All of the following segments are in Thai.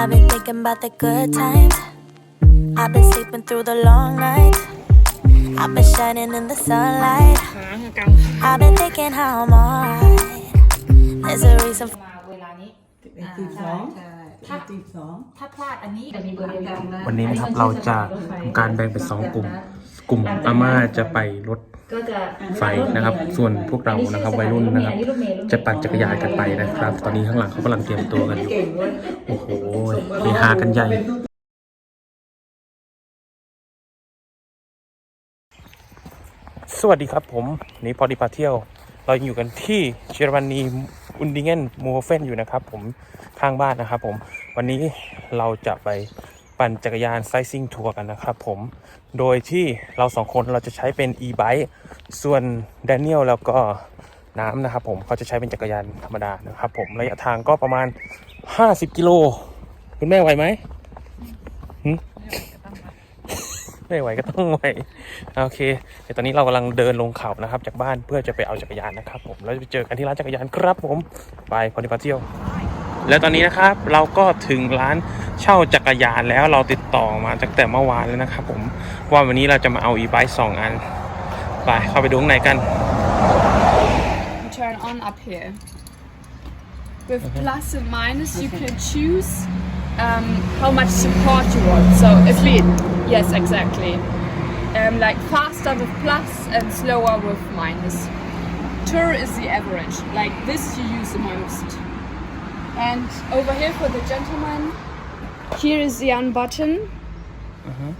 I've been thinking about the good times. I've been sleeping through the long nights. I've been shining in the sunlight. ค้างกลาง I've been thinking how I'm alright. There's a reason มาเวลานี้ สิบเอ็ดสิบสองใช่ สิบสิบสองถ้าพลาดอันนี้จะมีเบอร์เดียวกัน วันนี้นะครับเราจะทำการแบ่งเป็นสองกลุ่ม กลุ่มอาม่าจะไปรถ ก็จะไฟนะครับ ส่วนพวกเรานะครับวัยรุ่นนะครับ จะปั่นจักรยานกันไปนะครับ ตอนนี้ข้างหลังเขากำลังเตรียมตัวกันอยู่เก่งเว้ยโอ้โหเฮฮากันใหญ่สวัสดีครับผมนี่พอดีพาเที่ยว เรายังอยู่กันที่เยอรมนีอุนดิเงนมูเฟนอยู่นะครับ ผมข้างบ้านนะครับ ผมวันนี้เราจะไป ปั่นจักรยานไซซิ่งทัวร์กันนะครับผม โดยที่เราสองคนเราจะใช้เป็น e-bike ส่วนแดเนียลแล้วก็น้ำนะครับผมเขาจะใช้เป็นจักรยานธรรมดานะครับผมระยะทางก็ประมาณ 50 กิโล คุณแม่ไหวไหมไม่ไหวก็ต้องไหวโอเคเดี๋ยวตอนนี้เรากำลังเดินลงเขานะครับ จากบ้านเพื่อจะไปเอาจักรยานนะครับผมแล้วจะไปเจอกันที่ร้านจักรยานครับผมไปพอดีพาเที่ยว แล้วตอนนี้นะครับเราก็ถึงร้าน เช่าจักรยานแล้วเราติดต่อมาตั้งแต่เมื่อวานแล้วนะครับผมว่าวันนี้เราจะมาเอาอีไบค์สองอัน ไปเข้าไปดูข้างในกัน turn on up here. With plus and minus, you can choose um, how much support you want. So if we, yes, exactly. Um, like faster with plus and slower with minus. Tour is the average. Like this, you use the most. And over here for the gentleman, here is the unbutton. Uh mm-hmm. -huh.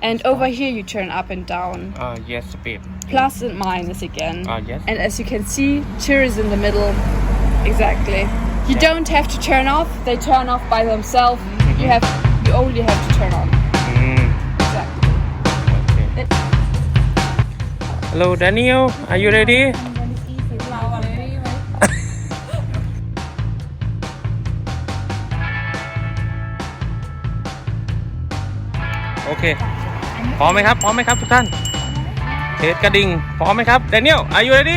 And over here you turn up and down. Ah, uh, yes, babe. Plus and minus again. Ah, uh, yes. And as you can see, chair is in the middle. Exactly. You yeah. don't have to turn off. They turn off by themselves. Mm -hmm. You have, you only have to turn on. Mm. Exactly. Okay. Hello, Daniel. Are you ready? พร้อมไหมครับ พร้อมไหมครับทุกท่านเทสกระดิ่ง พร้อมไหมครับ Daniel are you ready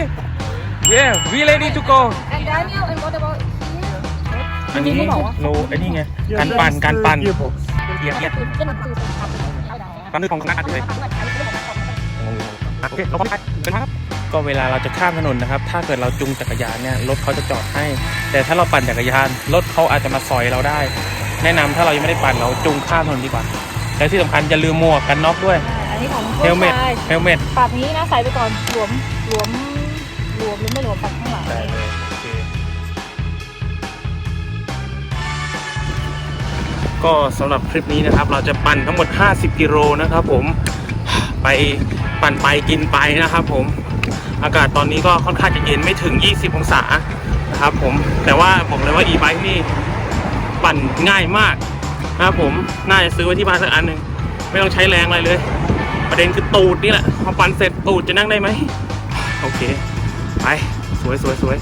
yeah we ready to go And Daniel, and what about อันนี้โลไอ้นี่ไงการปั่นการปั่นเหยียบเหยียบการนึกของคณะเลย โอเคเราพร้อมไปเดินทางครับ ก็เวลาเราจะข้ามถนนนะครับ ถ้าเกิดเราจูงจักรยานเนี่ย รถเขาจะจอดให้ แต่ถ้าเราปั่นจักรยาน รถเขาอาจจะมาซอยเราได้ แนะนำถ้าเรายังไม่ได้ปั่นเราจูงข้ามถนนดีกว่า และที่สำคัญอย่าลืมหมวกกันน็อกด้วยอันนี้ของเฮลเมตเฮลเมตปรับนี้นะใส่ไปก่อนหลวมหลวมหลวมหรือไม่หลวมปรับข้างหลังได้เลยโอเคก็สำหรับคลิปนี้นะครับ เราจะปั่นทั้งหมด 50 กิโลนะครับผมไปปั่นไปกินไปนะครับผมอากาศตอนนี้ก็ค่อนข้างจะเย็นไม่ถึง 20 องศานะครับผมแต่ว่าบอกเลยว่า e-bike นี่ปั่นง่ายมาก นะครับผมน่าจะซื้อไว้ที่บ้านสักอันหนึ่งไม่ต้องใช้แรงอะไรเลย ประเด็นคือตูดนี่แหละพอปั่นเสร็จตูดจะนั่งได้ไหมโอเค ไป สวยสวยสวย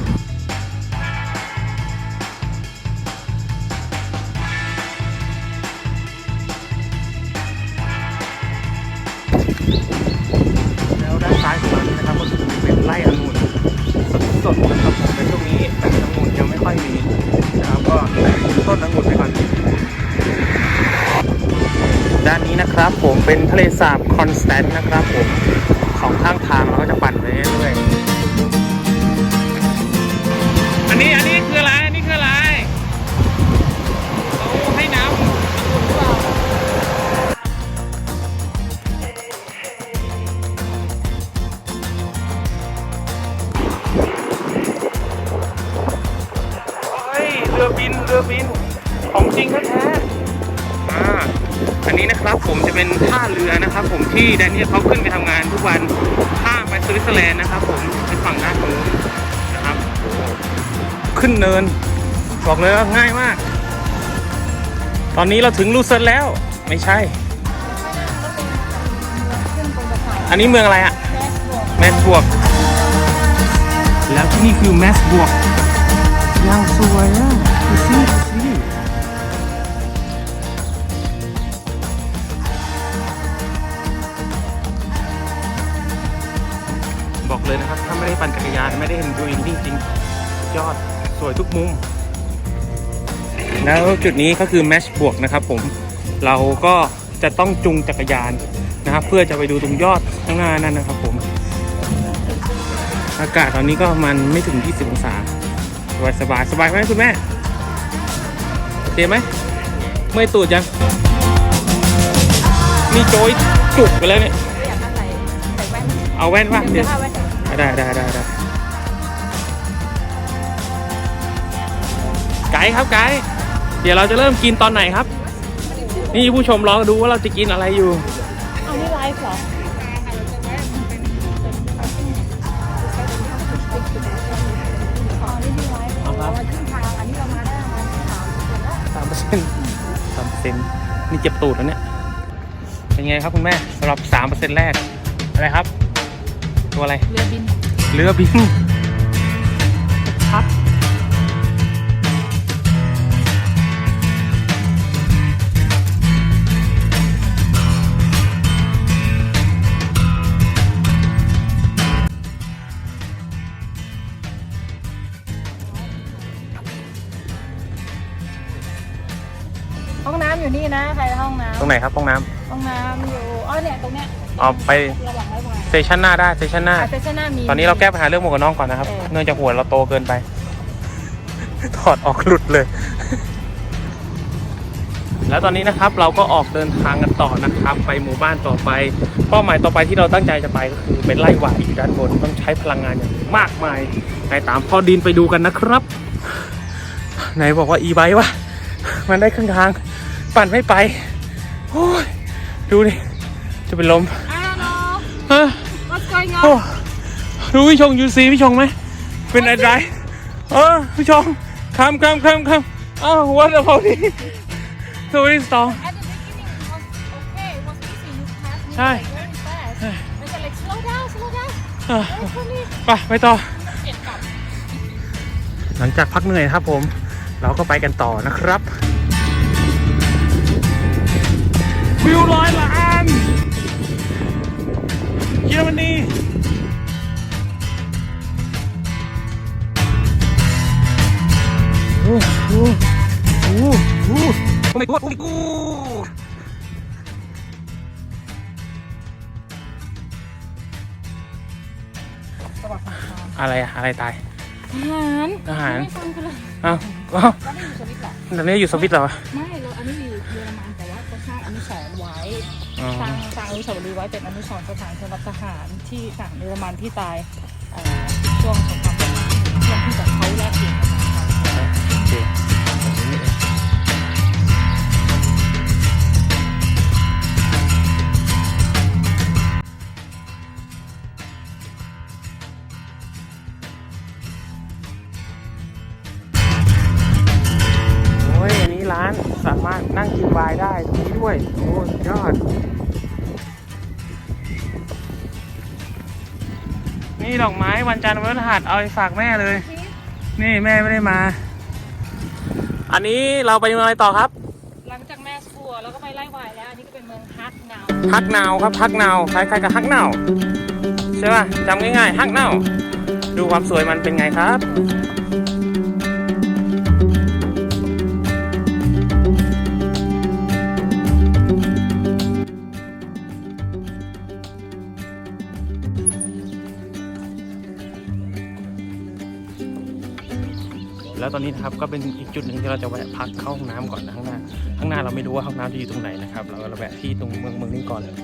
แล้วด้านซ้ายของเรานี่นะครับก็คือเป็นไร่องุ่นสดๆนะครับผมในช่วงนี้แต่องุ่นยังไม่ค่อยมีนะครับก็ต้นองุ่นไปก่อน ด้านนี้นะครับ ผมเป็นทะเลสาบคอนสแตนต์นะครับผมสองข้างทางเราก็จะปั่นไปเรื่อยๆอันนี้อันนี้คืออะไรอันนี้คืออะไรเขาให้น้ำเฮ้ยเรือบินเรือบินของจริงแท้ อันนี้นะครับผมจะเป็นท่าเรือนะครับ ผมที่แดนนี่เขาขึ้นไปทำงานทุกวันข้ามไปสวิตเซอร์แลนด์นะครับ ผมเป็นฝั่งด้านนู้นนะครับ ขึ้นเนินบอกเลยว่าง่ายมาก ตอนนี้เราถึงลูเซิร์นแล้วไม่ใช่ อันนี้เมืองอะไรอะแมสบวก แล้วที่นี่คือแมสบวกยังสวยอะ ปั่นจักรยานไม่ได้เห็นดูอินจริงๆ ยอดสวยทุกมุม แล้วจุดนี้ก็คือแมชบวกนะครับผมเราก็จะต้องจุงจักรยานนะครับ เพื่อจะไปดูตรงยอดข้างหน้านั่นนะครับผม อากาศตอนนี้ก็ประมันไม่ถึง 20 องศาสบายสบายสบายไหมคุณแม่โอเคไหมเมื่อยตูดยังนี่โจยจุกไปแล้วเนี่ย อยากใส่ใส่แว่นเอาแว่นว่าเดี๋เดี๋ยยววผ้าแว่น ได้ได้ได้ได้ไกด์ครับไกด์เดี๋ยวเราจะเริ่มกินตอนไหนครับ นี่ผู้ชมรอดูว่าเราจะกินอะไรอยู่เอานี่ไลฟ์เหรออ๋อนี่มีไลฟ์เอามาครึ่งทางอันนี้เรามาได้ประมาณสามสิบคนแล้วสามเปอร์เซ็นต์สามเปอร์เซ็นต์นี่เจ็บตูดแล้วเนี่ย เป็นไงครับคุณแม่สำหรับสามเปอร์เซ็นต์แรก อะไรครับ ตัวอะไร เรือบิน เรือบิน ห้องน้ำอยู่นี่นะใครห้องน้ตรงไหนครับห้องน้ำห้องน้ำอยู่อ๋อเนี่ยตรงเนี้ยำเอาไประหว่างระหว่างสเตชันหน้าได้สเตชันหน้าอาจจะหน้ามี ตอนนี้เราแก้ปัญหาเรื่องหมวกกันน็อกก่อนนะครับ เออ เนื่องจากหัวเราโตเกินไป ถอดออกหลุดเลย แล้วตอนนี้นะครับเราก็ออกเดินทางกันต่อนะครับ ไปหมู่บ้านต่อไป เป้าหมายต่อไปที่เราตั้งใจจะไปก็คือเป็นไล่หวายอยู่ด้านบนต้องใช้พลังงานอย่างมากมายในตามพ่อดินไปดูกันนะครับ ไหนบอกว่าอีไบค์วะมันได้ครึ่งทาง ปั่นไม่ไปโอ้ยดูดิ จะเป็นลม I don't know ฮะ what's going โอ้ on ดูพี่ชงยูซีพี่ชงไหม เป็นอะไรเออพี่ชงคำคำคำคำอ้าววัดอะไรนี่ดูนี่สตอง At the beginning it was okay it was easy you passed me ใช่ like very fast ไม่ใช่ like slow down slow down อะ very slowly ไปไปต่อ เปลี่ยนกลับ หลังจากพักเหนื่อยครับผม เราก็ไปกันต่อนะครับ วิวร้อยล้านเยอรมนีโอ้โหโอ้โหโอ้โหโอ้โหโอ้โหอะไรอะอะไรตายทหารทหารไม่ฟังกันเลยอ้าวอ้าวก็ไม่อยู่สวิตเหรอตอนนี้อยู่สวิตเหรอไม่เราอันนี้อยู่เยอรมันแต่ ร้างอนุสรณ์ไว้อ๋อ สร้างสร้างอนุสาวรีย์ไว้เป็นอนุสรณ์สถานสำหรับทหารที่ทหารเยอรมันที่ตายเอ่อช่วงสงครามโลกช่วงที่แบบเขาแลกเปลี่ยนทหารกันานสามารถนั่งกินไวน์ได้ตรงนี้ด้วย โอ้สุดยอด นี่ดอกไม้วันจันทร์วันพฤหัสเอาไปฝากแม่เลย นี่แม่ไม่ได้มา อันนี้เราไปเมืองอะไรต่อครับ หลังจากแม่สกัวแล้วก็ไปไล่วายแล้ว อันนี้ก็เป็นเมืองฮักนาวฮักนาวครับฮักนาวคล้ายๆกับฮักนาวใช่ป่ะจำง่ายๆฮักนาวดูความสวยมันเป็นไงครับ แล้วตอนนี้นะครับก็เป็นอีกจุดหนึ่งที่เราจะแวะพักเข้าห้องน้ำก่อนนะข้างหน้า ข้างหน้าเราไม่รู้ว่าห้องน้ำจะอยู่ตรงไหนนะครับ เราก็แวะที่ตรงเมืองเมืองนี้ก่อนเลย